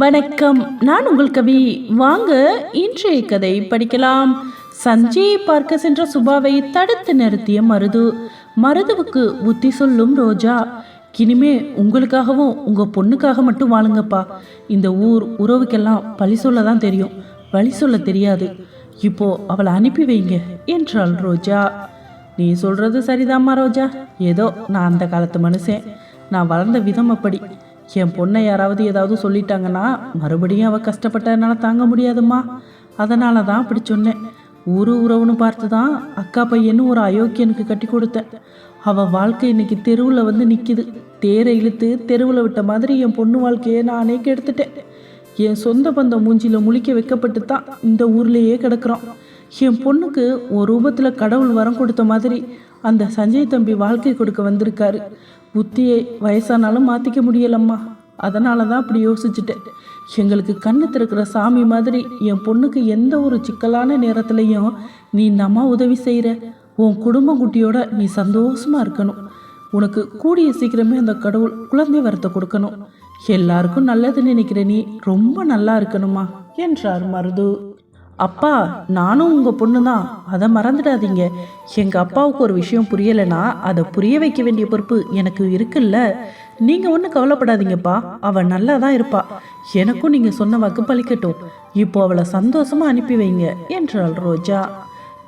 வணக்கம். நான் உங்கள் கவி. வாங்க இன்றைய கதை படிக்கலாம். சஞ்சயை பார்க்க சென்ற சுபாவை தடுத்து நிறுத்திய மருது. மருதுவுக்கு புத்தி சொல்லும் ரோஜா. இனிமே உங்களுக்காகவும் உங்க பொண்ணுக்காக மட்டும் வாழுங்கப்பா. இந்த ஊர் உறவுக்கெல்லாம் பழி சொல்ல தான் தெரியும். வழி சொல்ல தெரியாது. இப்போ அவளை அனுப்பி வைங்க என்றாள் ரோஜா. நீ சொல்றது சரிதாம்மா ரோஜா. ஏதோ நான் அந்த காலத்து மனுஷன். நான் வளர்ந்த விதம் அப்படி. என் பொண்ணை யாராவது ஏதாவது சொல்லிட்டாங்கன்னா மறுபடியும் அவள் கஷ்டப்பட்டதுனால தாங்க முடியாதும்மா. அதனால தான் அப்படி சொன்னேன். ஊரு உறவுன்னு பார்த்து தான் அக்கா பையன்னு ஒரு அயோக்கியனுக்கு கட்டி கொடுத்தேன். அவள் வாழ்க்கை இன்னைக்கு தெருவில் வந்து நிற்கிது தேரை இழுத்து தெருவில் விட்ட மாதிரி என் பொண்ணு வாழ்க்கையை நானே கெடுத்துட்டேன். என் சொந்த பந்தம் மூஞ்சியில் முழிக்க வைக்கப்பட்டு தான் இந்த ஊர்லேயே கிடக்கிறோம். என் பொண்ணுக்கு ஒரு ரூபத்தில் கடவுள் வரம் கொடுத்த மாதிரி அந்த சஞ்சய் தம்பி வாழ்க்கை கொடுக்க வந்திருக்காரு. புத்தியை வயசானாலும் மாற்றிக்க முடியலம்மா. அதனால தான் அப்படி யோசிச்சுட்டேன். எங்களுக்கு கண்ணு திறக்கிற சாமி மாதிரி என் பொண்ணுக்கு எந்த ஒரு சிக்கலான நேரத்துலையும் நீ இந்த அம்மா உதவி செய்கிற உன் குடும்ப குட்டியோட நீ சந்தோஷமா இருக்கணும். உனக்கு கூடிய சீக்கிரமே அந்த கடவுள் குழந்தை வரத்தை கொடுக்கணும். எல்லாருக்கும் நல்லது நினைக்கிற நீ ரொம்ப நல்லா இருக்கணுமா? என்றார் மருது. அப்பா நானும் உங்கள் பொண்ணு தான் அதை மறந்துடாதீங்க. எங்கள் அப்பாவுக்கு ஒரு விஷயம் புரியலைன்னா அதை புரிய வைக்க வேண்டிய பொறுப்பு எனக்கு இருக்குல்ல. நீங்கள் ஒன்றும் கவலைப்படாதீங்கப்பா. அவள் நல்லா தான் இருப்பா. எனக்கும் நீங்கள் சொன்ன வாக்கு பழிக்கட்டும். இப்போ அவளை சந்தோஷமாக அனுப்பி வைங்க என்றாள் ரோஜா.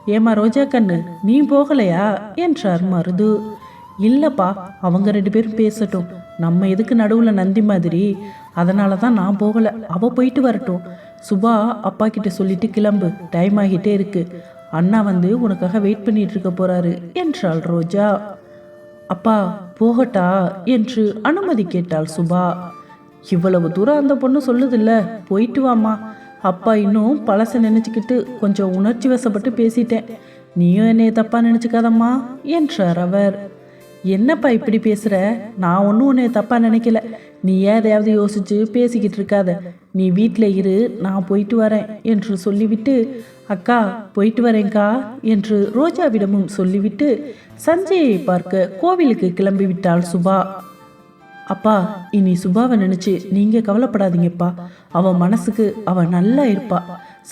ஏமா ரோஜா கண்ணு நீ போகலையா? என்றார் மருது. இல்லைப்பா அவங்க ரெண்டு பேரும் பேசட்டும். நம்ம எதுக்கு நடுவில் நந்தி மாதிரி? அதனால தான் நான் போகலை. அவள் போயிட்டு வரட்டும். சுபா அப்பா கிட்ட சொல்லிட்டு கிளம்பு. டைம் ஆகிட்டே இருக்கு. அண்ணா வந்து உனக்காக வெயிட் பண்ணிட்டு இருக்க போறாரு. என்றாள் ரோஜா. அப்பா போகட்டா? என்று அனுமதி கேட்டாள் சுபா. இவ்வளவு தூரம் அந்த பொண்ணு சொல்லுதில்ல போயிட்டு வாமா அப்பா இன்னும் பழச நினச்சிக்கிட்டு கொஞ்சம் உணர்ச்சி வசப்பட்டு பேசிட்டேன். நீயும் என்னைய தப்பா நினச்சிக்காதம்மா என்றார் அவர். என்னப்பா இப்படி பேசுற? நான் ஒன்றும் உன்னை தப்பா நினைக்கல. நீ ஏதையாவது யோசித்து யோசிச்சு பேசிக்கிட்டு இருக்காத? நீ வீட்டில் இரு நான் போயிட்டு வரேன் என்று சொல்லிவிட்டு அக்கா போயிட்டு வரேன்க்கா என்று ரோஜாவிடமும் சொல்லிவிட்டு சஞ்சயை பார்க்க கோவிலுக்கு கிளம்பி விட்டாள் சுபா. அப்பா இனி சுபாவை நினைச்சு நீங்க கவலைப்படாதீங்கப்பா. அவன் மனசுக்கு அவன் நல்லா இருப்பா.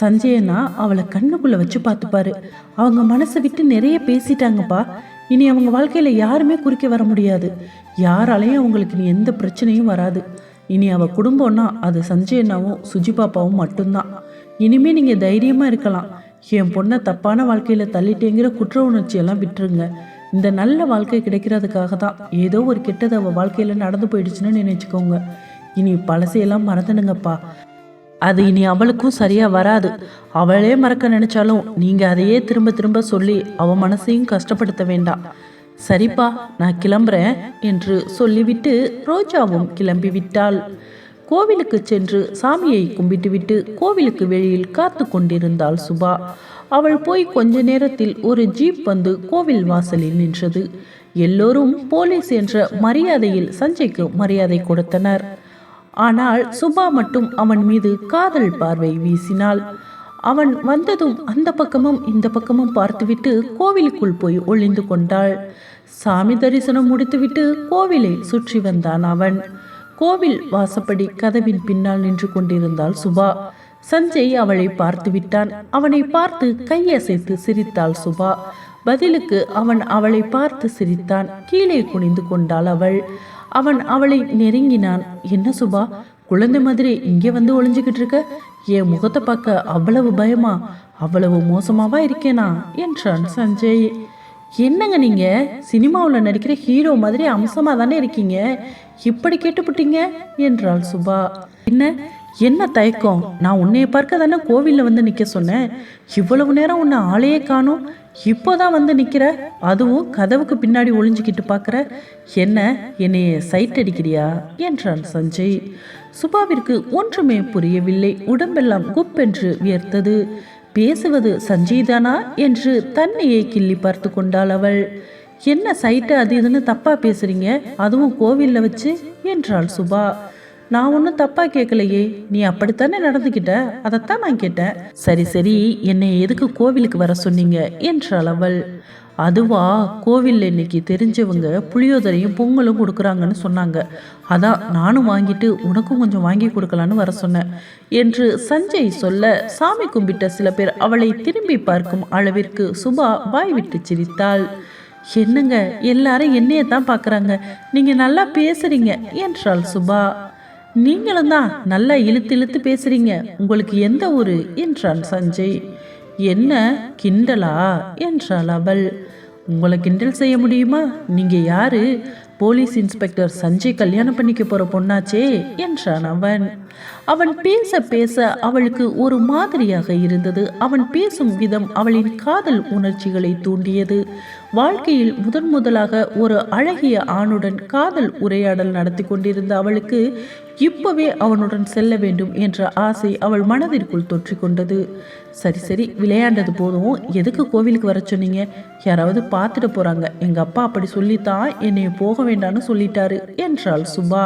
சஞ்சயனா அவளை கண்ணுக்குள்ள வச்சு பார்த்துப்பாரு. அவங்க மனசை விட்டு நிறைய பேசிட்டாங்கப்பா. இனி அவங்க வாழ்க்கையில் யாருமே குறுக்க வர முடியாது. யாராலையும் அவங்களுக்கு இனி எந்த பிரச்சனையும் வராது. இனி அவள் குடும்பம்னா அது சஞ்சயனாவும் சுஜி பாப்பாவும் மட்டும்தான். இனிமே நீங்கள் தைரியமாக இருக்கலாம். என் பொண்ணை தப்பான வாழ்க்கையில் தள்ளிட்டேங்கிற குற்ற உணர்ச்சியெல்லாம் விட்டுருங்க. இந்த நல்ல வாழ்க்கை கிடைக்கிறதுக்காக தான் ஏதோ ஒரு கெட்டது அவள் வாழ்க்கையில் நடந்து போயிடுச்சுன்னு நினச்சிக்கோங்க. இனி பழசையெல்லாம் மறந்துடுங்கப்பா. அது இனி அவளுக்கும் சரியா வராது. அவளே மறக்க நினைச்சாலும் நீங்க அதையே திரும்ப திரும்ப சொல்லி அவ மனசையும் கஷ்டப்படுத்த வேண்டாம் சரிப்பா நான் கிளம்புறேன் என்று சொல்லிவிட்டு ரோஜாவும் கிளம்பி விட்டாள். கோவிலுக்கு சென்று சாமியை கும்பிட்டுவிட்டு கோவிலுக்கு வெளியில் காத்து கொண்டிருந்தாள் சுபா. அவள் போய் கொஞ்ச நேரத்தில் ஒரு ஜீப் வந்து கோவில் வாசலில் நின்றது. எல்லோரும் போலீஸ் என்ற மரியாதையில் சஞ்சய்க்கு மரியாதை கொடுத்தனர். ஆனால் சுபா மட்டும் அவன் மீது காதல் பார்வை வீசினாள். அவன் வந்ததும் அந்த பக்கமும் இந்த பக்கமும் பார்த்துவிட்டு கோவிலுக்குள் போய் ஒளிந்து கொண்டாள். சாமி தரிசனம் முடித்துவிட்டு கோவிலை சுற்றி வந்தான் அவன். கோவில் வாசப்படி கதவின் பின்னால் நின்று கொண்டிருந்தாள் சுபா. சஞ்சய் அவளை பார்த்து விட்டான். அவனை பார்த்து கையசைத்து சிரித்தாள் சுபா. பதிலுக்கு அவன் அவளை பார்த்து சிரித்தான். கீழே குனிந்து கொண்டாள் அவள். அவன் அவளை நெருங்கினான். என்ன சுபா குழந்தை மாதிரி இங்கே வந்து ஒளிஞ்சுக்கிட்டு இருக்க? என் முகத்தை பார்க்க அவ்வளவு பயமா? அவ்வளவு மோசமாவா இருக்கேனா? என்றான் சஞ்சய். என்னங்க நீங்க? சினிமாவில் நடிக்கிற ஹீரோ மாதிரி அம்சமா தானே இருக்கீங்க? இப்படி கேட்டுப்புட்டீங்க? என்றாள் சுபா. என்ன என்ன தயக்கம்? நான் உன்னைய பார்க்க தானே கோவிலில் வந்து நிற்க சொன்னேன். இவ்வளவு நேரம் உன்னை ஆளையே காணும். இப்போதான் வந்து நிற்கிற அதுவும் கதவுக்கு பின்னாடி ஒளிஞ்சுக்கிட்டு பார்க்குற? என்ன என்னைய சைட் அடிக்கிறியா என்றான் சஞ்சய். சுபாவிற்கு ஒன்றுமே புரியவில்லை. உடம்பெல்லாம் குப்பென்று வியர்த்தது. பேசுவது சஞ்சய் தானா என்று தன்னையே கிள்ளி பார்த்து கொண்டாள் அவள். என்ன சைட்டு அது இதுன்னு தப்பா பேசுறீங்க? அதுவும் கோவிலில் வச்சு? என்றாள் சுபா. நான் ஒன்றும் தப்பா கேட்கலையே நீ அப்படித்தானே நடந்துக்கிட்ட அதைத்தான் நான் கேட்டேன். சரி சரி என்னை எதுக்கு கோவிலுக்கு வர சொன்னீங்க? என்றாள் அவள். அதுவா கோவிலில் இன்னைக்கு தெரிஞ்சவங்க புளியோதரையும் பொங்கலும் கொடுக்குறாங்கன்னு சொன்னாங்க. அதான் நானும் வாங்கிட்டு உனக்கும் கொஞ்சம் வாங்கி கொடுக்கலான்னு வர சொன்னேன் என்று சஞ்சய் சொல்ல சாமி கும்பிட்ட சில பேர் அவளை திரும்பி பார்க்கும் அளவிற்கு சுபா வாய் விட்டு சிரித்தாள். என்னங்க எல்லாரும் என்னைய தான் பார்க்குறாங்க நீங்கள் நல்லா பேசுறீங்க என்றாள் சுபா. நீங்களும் தான் நல்லா இழுத்து இழுத்து பேசுறீங்க. உங்களுக்கு எந்த ஊரு? என்றான் சஞ்சய். என்ன? கிண்டலா? என்றாள் அவள். உங்களை கிண்டல் செய்ய முடியுமா? நீங்க யாரு? போலீஸ் இன்ஸ்பெக்டர் சஞ்சய் கல்யாணம் பண்ணிக்க போற பொண்ணாச்சே? என்றான் அவன். அவன் பேச பேச அவளுக்கு ஒரு மாதிரியாக இருந்தது. அவன் பேசும் விதம் அவளின் காதல் உணர்ச்சிகளை தூண்டியது. வாழ்க்கையில் முதன் முதலாக ஒரு அழகிய ஆணுடன் காதல் உரையாடல் நடத்தி கொண்டிருந்த அவளுக்கு இப்பவே அவனுடன் செல்ல வேண்டும் என்ற ஆசை அவள் மனதிற்குள் தொற்றிக்கொண்டது சரி சரி விளையாண்டது போதும். எதுக்கு கோவிலுக்கு வர சொன்னீங்க? யாராவது பார்த்துட்டு போறாங்க. எங்க அப்பா அப்படி சொல்லித்தான் என்னை போக வேண்டாம்னு சொல்லிட்டாரு என்றாள் சுபா.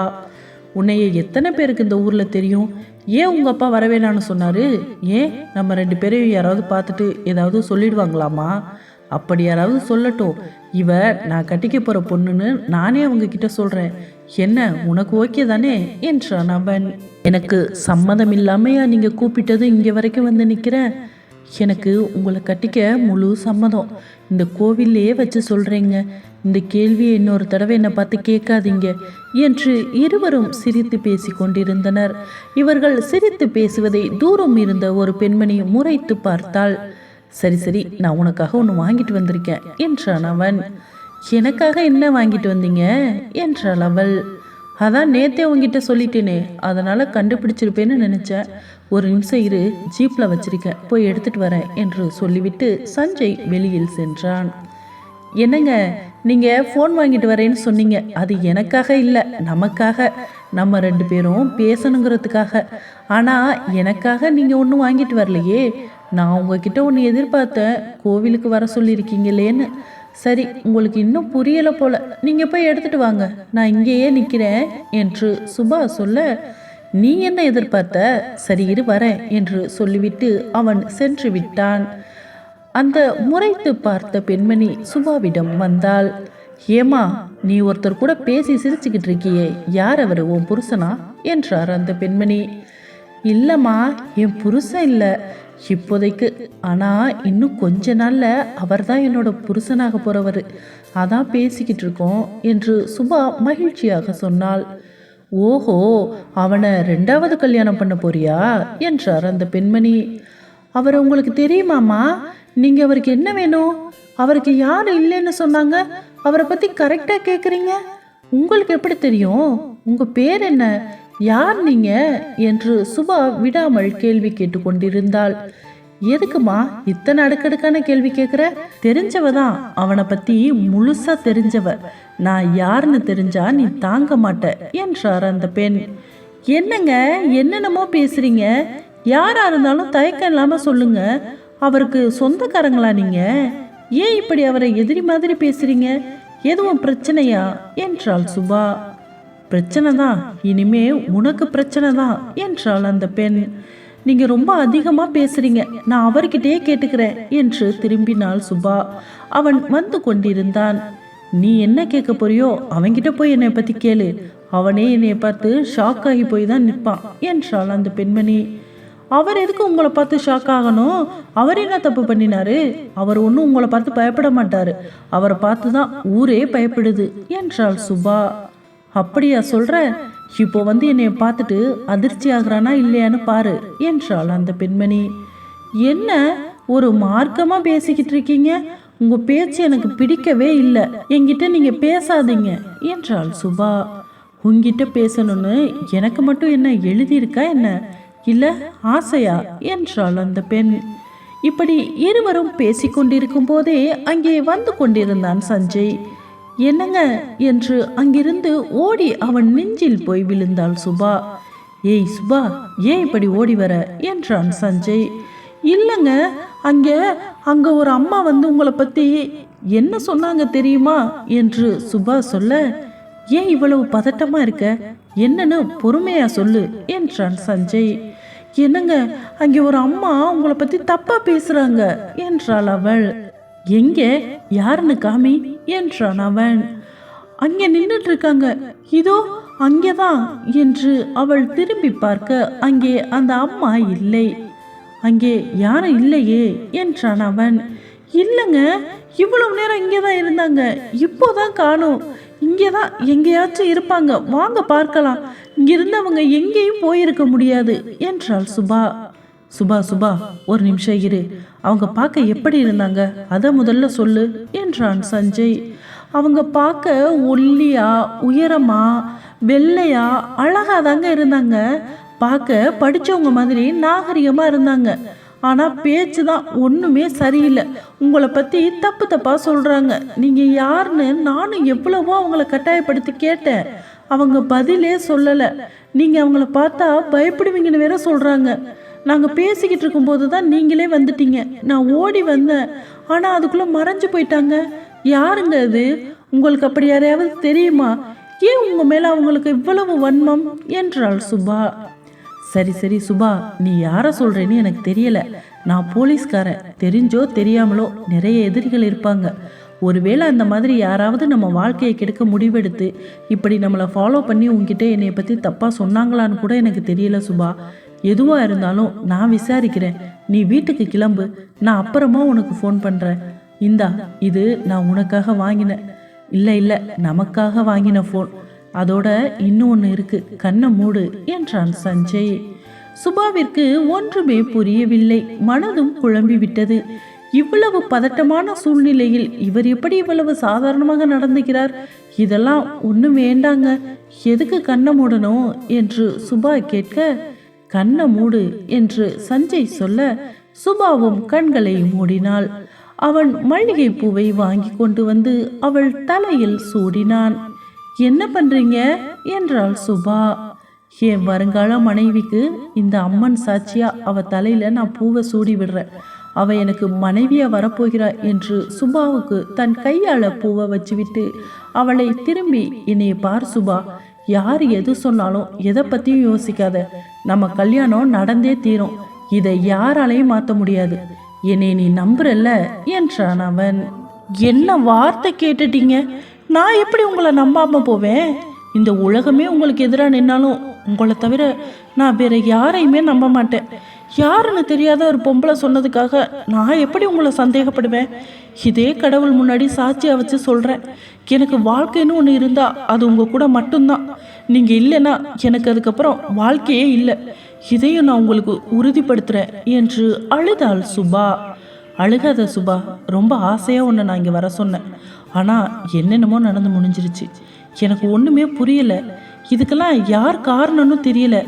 உன்னைய எத்தனை பேருக்கு இந்த ஊரில் தெரியும்? ஏன் உங்கள் அப்பா வர வேணாம்னு ஏன்? நம்ம ரெண்டு பேரையும் யாராவது பார்த்துட்டு ஏதாவது சொல்லிடுவாங்களாமா? அப்படி யாராவது சொல்லட்டும். இவ நான் கட்டிக்க போகிற பொண்ணுன்னு நானே அவங்க கிட்ட சொல்கிறேன் என்ன உனக்கு ஓகே தானே? என்றான் அவன். எனக்கு சம்மதம் இல்லாமையா நீங்கள் கூப்பிட்டது இங்கே வரைக்கும் வந்து நிற்கிறேன் எனக்கு உங்களை கட்டிக்க முழு சம்மதம். இந்த கோவில்லையே வச்சு சொல்றேங்க. இந்த கேள்வியை இன்னொரு தடவை என்னை பார்த்து கேட்காதீங்க என்று இருவரும் சிரித்து பேசி கொண்டிருந்தனர். இவர்கள் சிரித்து பேசுவதை தூரம் இருந்த ஒரு பெண்மணி முறைத்து பார்த்தாள். சரி சரி நான் உனக்காக ஒன்று வாங்கிட்டு வந்திருக்கேன் என்றான் அவன். எனக்காக என்ன வாங்கிட்டு வந்தீங்க? என்றாள் அவள். அதான் நேத்தே உங்ககிட்ட சொல்லிட்டேனே. அதனால கண்டுபிடிச்சிருப்பேன்னு நினைச்சேன் ஒரு நிமிஷம் இரு ஜீப்ல வச்சிருக்கேன் போய் எடுத்துட்டு வரேன் என்று சொல்லிவிட்டு சஞ்சய் வெளியில் சென்றான். என்னங்க நீங்க ஃபோன் வாங்கிட்டு வரேன்னு சொன்னீங்க. அது எனக்காக இல்லை நமக்காக. நம்ம ரெண்டு பேரும் பேசணுங்கிறதுக்காக. ஆனா எனக்காக நீங்க ஒன்றும் வாங்கிட்டு வரலையே. நான் உங்ககிட்ட ஒன்று எதிர்பார்த்தேன். கோவிலுக்கு வர சொல்லியிருக்கீங்களேன்னு. சரி உங்களுக்கு இன்னும் புரியல போல. நீங்க போய் எடுத்துட்டு வாங்க. நான் இங்கேயே நிக்கிறேன் என்று சுபா சொல்ல நீ என்ன எதிர்பார்த்த? சரி இரு வரேன் என்று சொல்லிவிட்டு அவன் சென்று விட்டான். அந்த முறைத்து பார்த்த பெண்மணி சுபாவிடம் வந்தாள் ஏமா நீ ஒருத்தர் கூட பேசி சிரிச்சுக்கிட்டு இருக்கியே. யார் அவர்? உன் புருஷனா? என்றார் அந்த பெண்மணி. இல்லைம்மா என் புருஷன் இல்லை. இப்போதைக்கு. ஆனால் இன்னும் கொஞ்ச நாளில் அவர் தான் என்னோட புருஷனாக போகிறவர் அதான் பேசிக்கிட்டு இருக்கோம் என்று சுபா மகிழ்ச்சியாக சொன்னாள். ஓஹோ அவனை ரெண்டாவது கல்யாணம் பண்ண போறியா? என்றார் அந்த பெண்மணி. அவர் உங்களுக்கு தெரியுமாம்மா? நீங்கள் அவருக்கு என்ன வேணும்? அவருக்கு யார் இல்லைன்னு சொன்னாங்க? அவரை பற்றி கரெக்டாக கேட்குறீங்க உங்களுக்கு எப்படி தெரியும்? உங்கள் பேர் என்ன? யார் நீங்க என்று சுபா விடாமல் கேள்வி கேட்டுக்கொண்டிருந்தாள். எதுக்குமா இத்தனை அடுக்கடுக்கான கேள்வி கேட்குற தெரிஞ்சவ தான் அவனை பத்தி முழுசா தெரிஞ்சவ. நான் யாருன்னு தெரிஞ்சா நீ தாங்க மாட்ட என்றார் அந்த பெண். என்னங்க என்னென்னமோ பேசுறீங்க? யாரா இருந்தாலும் தயக்கம் இல்லாம சொல்லுங்க. அவருக்கு சொந்தக்காரங்களா நீங்க? ஏன் இப்படி அவரை எதிரி மாதிரி பேசுறீங்க? எதுவும் பிரச்சனையா? என்றாள் சுபா. பிரச்சனை தான் இனிமே உனக்கு பிரச்சனை தான் என்றாள் அந்த பெண். நீங்க ரொம்ப அதிகமா பேசுறீங்க நான் அவர்கிட்டயே கேட்டுக்கிறேன் என்று திரும்பினாள் சுபா. அவன் வந்து கொண்டிருந்தான். நீ என்ன கேட்க போறியோ அவன்கிட்ட போய் என்னை பத்தி கேளு. அவனே என்னை பார்த்து ஷாக் ஆகி போய் தான் நிற்பான் என்றாள் அந்த பெண்மணி. அவர் எதுக்கு உங்களை பார்த்து ஷாக் ஆகணும்? அவர் என்ன தப்பு பண்ணினாரு? அவர் ஒன்றும் உங்களை பார்த்து பயப்பட மாட்டாரு. அவரை பார்த்து தான் ஊரே பயப்படுது என்றாள் சுபா. அப்படியா சொல்ற? இப்போ வந்து என்னை பார்த்துட்டு அதிர்ச்சி ஆகிறானா இல்லையான்னு பாரு என்றாள் அந்த பெண்மணி. என்ன ஒரு மார்க்கமா பேசிக்கிட்டு இருக்கீங்க? உங்க பேச்சு எனக்கு பிடிக்கவே இல்லை. என்கிட்ட நீங்க பேசாதீங்க என்றாள் சுபா. உங்ககிட்ட பேசணும்னு எனக்கு மட்டும் என்ன எழுதியிருக்கா என்ன? இல்ல ஆசையா? என்றாள் அந்த பெண். இப்படி இருவரும் பேசிக்கொண்டிருக்கும் போதே அங்கே வந்து கொண்டிருந்தான் சஞ்சய். என்னங்க என்று அங்கிருந்து ஓடி அவன் நெஞ்சில் போய் விழுந்தாள் சுபா. ஏய் சுபா ஏன் இப்படி ஓடி வர? என்றான் சஞ்சய். இல்லைங்க அங்க அங்க ஒரு அம்மா வந்து உங்களை பத்தி என்ன சொன்னாங்க தெரியுமா? என்று சுபா சொல்ல ஏன் இவ்வளவு பதட்டமா இருக்க? என்னன்னு பொறுமையா சொல்லு என்றான் சஞ்சய். என்னங்க அங்கே ஒரு அம்மா உங்களை பத்தி தப்பா பேசுறாங்க என்றாள் அவள். எங்கே? யாருன்னு காமி? என்றான் அவன். அங்கே நின்றுட்டு இருக்காங்க இதோ அங்கேதான் என்று அவள் திரும்பி பார்க்க அங்கே அந்த அம்மா இல்லை. அங்கே யாரும் இல்லையே என்றான் அவன். இல்லைங்க இவ்வளவு நேரம் இங்கே தான் இருந்தாங்க. இப்போதான் காணும். இங்கே தான் எங்கேயாச்சும் இருப்பாங்க. வாங்க பார்க்கலாம். இங்கிருந்து அவங்க எங்கேயும் போயிருக்க முடியாது என்றாள் சுபா. சுபா சுபா ஒரு நிமிஷம் இரு. அவங்க பார்க்க எப்படி இருந்தாங்க? அதை முதல்ல சொல்லு என்றான் சஞ்சய். அவங்க பார்க்க ஒல்லியா உயரமா வெள்ளையா அழகா தாங்க இருந்தாங்க. பார்க்க படித்தவங்க மாதிரி நாகரிகமாக இருந்தாங்க. ஆனால் பேச்சு தான் ஒன்றுமே சரியில்லை. உங்களை பற்றி தப்பு தப்பாக சொல்கிறாங்க நீங்கள் யாருன்னு நானும் எவ்வளவோ அவங்கள கட்டாயப்படுத்தி கேட்டேன். அவங்க பதிலே சொல்லலை. நீங்கள் அவங்கள பார்த்தா பயப்படுவீங்கன்னு வேற சொல்கிறாங்க நாங்கள் பேசிக்கிட்டு இருக்கும்போது தான் நீங்களே வந்துட்டீங்க. நான் ஓடி வந்தேன். ஆனால் அதுக்குள்ளே மறைஞ்சு போயிட்டாங்க. யாருங்க அது? உங்களுக்கு அப்படி யாரையாவது தெரியுமா? ஏன் உங்கள் மேலே அவங்களுக்கு இவ்வளவு வன்மம்? என்றாள் சுபா. சரி சரி சுபா நீ யாரை சொல்கிறேன்னு எனக்கு தெரியல. நான் போலீஸ்காரன். தெரிஞ்சோ தெரியாமலோ நிறைய எதிரிகள் இருப்பாங்க. ஒருவேளை அந்த மாதிரி யாராவது நம்ம வாழ்க்கையை கெடுக்க முடிவெடுத்து இப்படி நம்மளை ஃபாலோ பண்ணி உங்ககிட்ட என்னை பற்றி தப்பாக சொன்னாங்களான்னு கூட எனக்கு தெரியல சுபா. எதுவாக இருந்தாலும் நான் விசாரிக்கிறேன். நீ வீட்டுக்கு கிளம்பு. நான் அப்புறமா உனக்கு ஃபோன் பண்ணுறேன் இந்தா இது நான் உனக்காக வாங்கினேன் இல்லை இல்லை நமக்காக வாங்கின ஃபோன் அதோட இன்னும் ஒன்று இருக்கு. கண்ணை மூடு என்றான் சஞ்சய். சுபாவிற்கு ஒன்றுமே புரியவில்லை. மனதும் குழம்பி விட்டது. இவ்வளவு பதட்டமான சூழ்நிலையில் இவர் எப்படி இவ்வளவு சாதாரணமாக நடந்துகிறார் இதெல்லாம் ஒன்றும் வேண்டாங்க. எதுக்கு கண்ணை மூடணும்? என்று சுபா கேட்க கண்ணை மூடு என்று சஞ்சய் சொல்ல சுபாவும் கண்களை மூடினாள். அவன் மல்லிகை பூவை வாங்கி கொண்டு வந்து அவள் தலையில் சூடினான். என்ன பண்றீங்க? என்றாள் சுபா. என் வருங்கால மனைவிக்கு இந்த அம்மன் சாட்சியா? அவ தலையில நான் பூவை சூடி விடுறேன். அவ எனக்கு மனைவியா வரப்போகிறா என்று சுபாவுக்கு தன் கையால பூவை வச்சுவிட்டு அவளை திரும்பி என்னைய பார் சுபா யார் எது சொன்னாலும் எதை பத்தியும் யோசிக்காத. நம்ம கல்யாணம் நடந்தே தீரும். இதை யாராலையும் மாற்ற முடியாது. என்னை நீ நம்புறல்ல என்றான் அவன் என்ன வார்த்தை கேட்டுட்டீங்க? நான் எப்படி உங்களை நம்பாம போவேன்? இந்த உலகமே உங்களுக்கு எதிராக நின்னாலும் உங்களை தவிர நான் வேற யாரையுமே நம்ப மாட்டேன். யாருன்னு தெரியாத ஒரு பொம்பளை சொன்னதுக்காக நான் எப்படி உங்களை சந்தேகப்படுவேன்? இதே கடவுள் முன்னாடி சாட்சியாக வச்சு சொல்கிறேன் எனக்கு வாழ்க்கைன்னு ஒன்று இருந்தால் அது உங்கள் கூட மட்டும்தான். நீங்கள் இல்லைன்னா எனக்கு அதுக்கப்புறம் வாழ்க்கையே இல்லை. இதையும் நான் உங்களுக்கு உறுதிப்படுத்துகிறேன் என்று அழுதாள் சுபா. அழுகாத சுபா ரொம்ப ஆசையாக ஒன்று நான் இங்கே வர சொன்னேன். ஆனால் என்னென்னமோ நடந்து முடிஞ்சிருச்சு. எனக்கு ஒன்றுமே புரியலை. இதுக்கெல்லாம் யார் காரணம்னு தெரியல.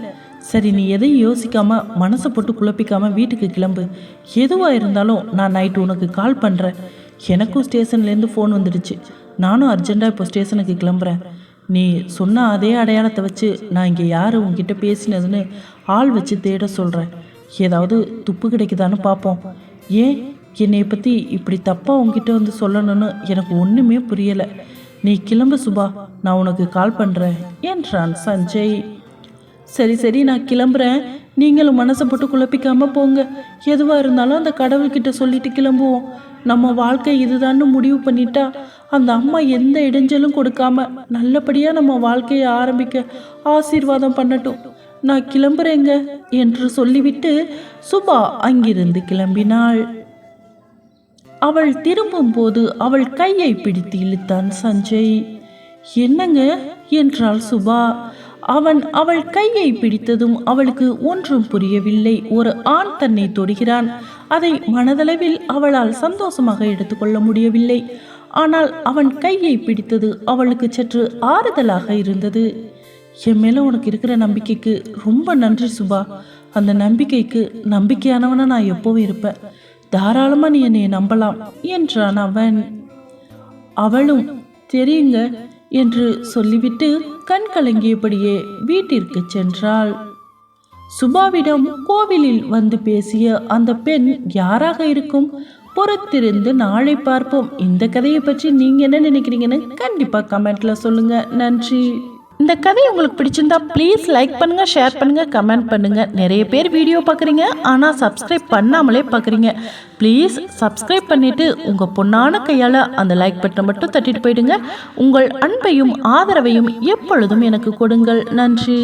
சரி நீ எதையும் யோசிக்காம மனசை போட்டு குழப்பிக்காம வீட்டுக்கு கிளம்பு. எதுவாக இருந்தாலும் நான் நைட்டு உனக்கு கால் பண்ணுறேன் எனக்கும் ஸ்டேஷன்லேருந்து ஃபோன் வந்துடுச்சு. நானும் அர்ஜெண்ட்டாக இப்போ ஸ்டேஷனுக்கு கிளம்புறேன். நீ சொன்ன அதே அடையாளத்தை வச்சு நான் இங்கே யார் உங்ககிட்ட பேசினதுன்னு ஆள் வச்சு தேட சொல்கிறேன் ஏதாவது துப்பு கிடைக்குதான்னு பார்ப்போம். ஏன்? என்னை பற்றி இப்படி தப்பாக உங்ககிட்ட வந்து சொல்லணும்னு எனக்கு ஒன்றுமே புரியலை. நீ கிளம்பு சுபா நான் உனக்கு கால் பண்ணுறேன் என்றான் சஞ்சய். சரி சரி நான் கிளம்புறேன். நீங்களும் மனசை போட்டு குழப்பிக்காம போங்க. எதுவாக இருந்தாலும் அந்த கடவுள்கிட்ட சொல்லிட்டு கிளம்புவோம். நம்ம வாழ்க்கை இதுதான்னு முடிவு பண்ணிட்டா அந்த அம்மா எந்த இடைஞ்சலும் கொடுக்காம நல்லபடியாக நம்ம வாழ்க்கையை ஆரம்பிக்க ஆசீர்வாதம் பண்ணட்டும். நான் கிளம்புறேங்க என்று சொல்லிவிட்டு சுபா அங்கிருந்து கிளம்பினாள். அவள் திரும்பும் போது அவள் கையை பிடித்து இழுத்தான் சஞ்சய். என்னங்க? என்றாள் சுபா. அவன் அவள் கையை பிடித்ததும் அவளுக்கு ஒன்றும் புரியவில்லை. ஒரு ஆண் தன்னை தொடுகிறான். அதை மனதளவில் அவளால் சந்தோஷமாக எடுத்துக்கொள்ள முடியவில்லை. ஆனால் அவன் கையை பிடித்தது அவளுக்கு சற்று ஆறுதலாக இருந்தது. என் மேல உனக்கு இருக்கிற நம்பிக்கைக்கு ரொம்ப நன்றி சுபா. அந்த நம்பிக்கைக்கு நம்பிக்கையானவனா நான் எப்போவும் இருப்பேன். தாராளமாக நீ என்னை நம்பலாம் என்றான் அவன். அவளும் தெரியுங்க என்று சொல்லிவிட்டு கண் கலங்கியபடியே வீட்டிற்கு சென்றாள். சுபாவிடம் கோவிலில் வந்து பேசிய அந்த பெண் யாராக இருக்கும்? பொறுத்திருந்து நாளை பார்ப்போம். இந்த கதையை பற்றி நீங்க என்ன நினைக்கிறீங்கன்னு கண்டிப்பா கமெண்ட்ல சொல்லுங்க. நன்றி. இந்த கதை உங்களுக்கு பிடிச்சிருந்தா ப்ளீஸ் லைக் பண்ணுங்கள் ஷேர் பண்ணுங்கள் கமெண்ட் பண்ணுங்கள் நிறைய பேர் வீடியோ பார்க்குறீங்க ஆனால் சப்ஸ்கிரைப் பண்ணாமலே பார்க்குறீங்க. ப்ளீஸ் சப்ஸ்கிரைப் பண்ணிவிட்டு உங்கள் பொண்ணான கையால் அந்த லைக் பட்டனை மட்டும் தட்டிட்டு போயிடுங்க. உங்கள் அன்பையும் ஆதரவையும் எப்பொழுதும் எனக்கு கொடுங்கள். நன்றி.